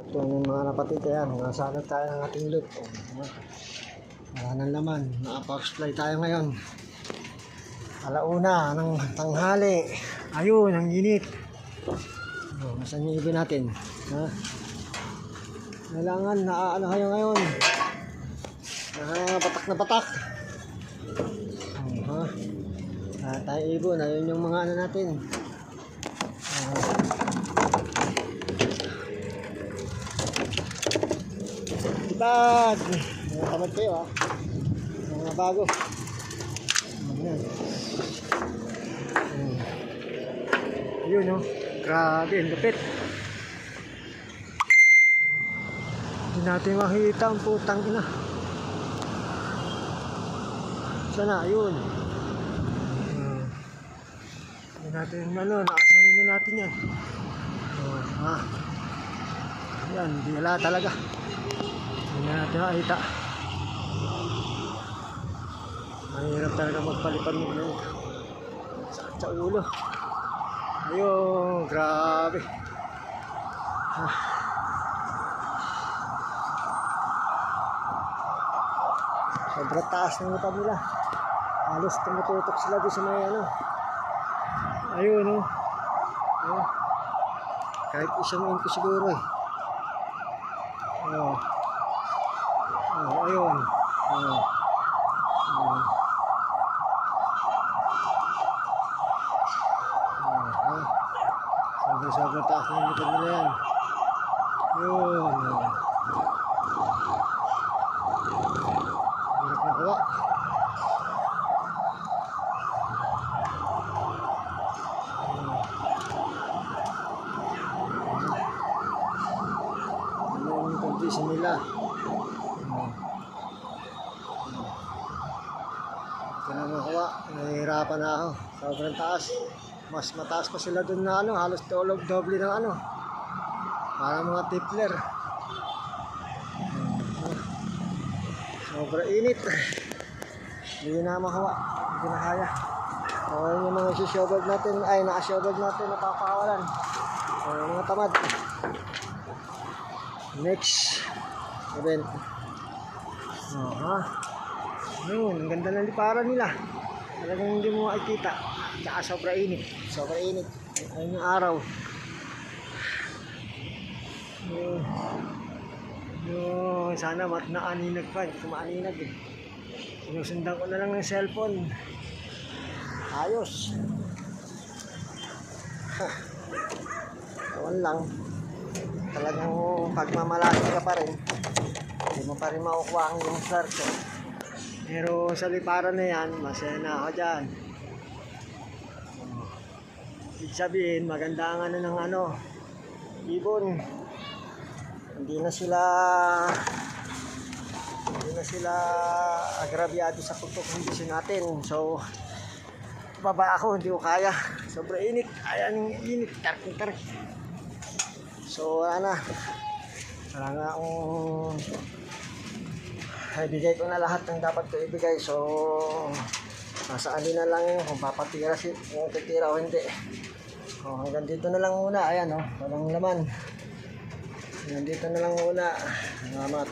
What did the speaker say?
Ito yung mga napatid yan. Nasanap tayo ng ating loop. Wala nang laman. Naka-power supply tayo ngayon. Alauna ng tanghali. Ayun, ang init. Oh, Nasaan yung ibon natin? Ha? Kailangan na ano kayo ngayon? Batak na batak. Oh, ha? Ah, tayo ibon. Ayun yung mga ano natin. Ah, Bag! Mga tamad kayo ha. Mga bago. Ayan. Ayun no. Grabe, ang lupit. Hindi natin makita ang putang ina. Sana. Hmm. Hindi natin ano, nakasawin na natin yan. Oh, ha. Yan, hindi talaga. Na natin makita. Mahirap talaga magpalipad mo na Sakit sa ulo. Ayun, grabe. Ah. Sobrang taas ng utang nila. Halos tumututok sila doon sa may ano. Ayun, no. Oh. Kahit isang inko siguro eh. Oh. Oh, ayun. Oh. Oh. Oh, ah. Sobrang sobrang taas ng likod nila yan. Yun. Hirap na kawa. Ano yung condition nila? Oh. Ito na makuha. Nahihirapan na ako. Sobrang taas. Mas mataas pa sila dun na ano. Halos tulog doble ng ano. Para mga tipler. Sobrang init. Hindi na makuha. Hindi na kaya. O yun yung mga sishobag natin. Ay, nakashobag natin. Napapakawalan. O yung mga tamad. Next event. Oh, ha? Ayun, ang ganda ng liparan nila. Talagang hindi mo makikita. Tsaka sobra init. Sobra init. Ayun yung araw. Yun. Yun, sana mat naaninag pa. Hindi ko maaninag eh. Sinusundan ko na lang ng cellphone. Ayos. Ha. Kawan lang. Talagang pagmamalaki ka pa rin. Hindi mo pa rin makukuha ang iyong swerte. Pero sa liparan na yan, masaya na ako dyan. Ibig sabihin, maganda ang ano ng ano, ibon. Hindi na sila hindi na sila agrabyado sa pagtok kondisyon natin. So, baba ako, hindi ko kaya. Sobrang init. Ayan init. Tarking tarik. So, wala na. Wala nga akong ibigay ko na lahat ng dapat ko ibigay. So, nasa ano na lang yun kung papatira si, kung titira o hindi. Oh, hanggang dito na lang muna. Ayan, oh. Walang laman. Hanggang dito na lang muna. Salamat.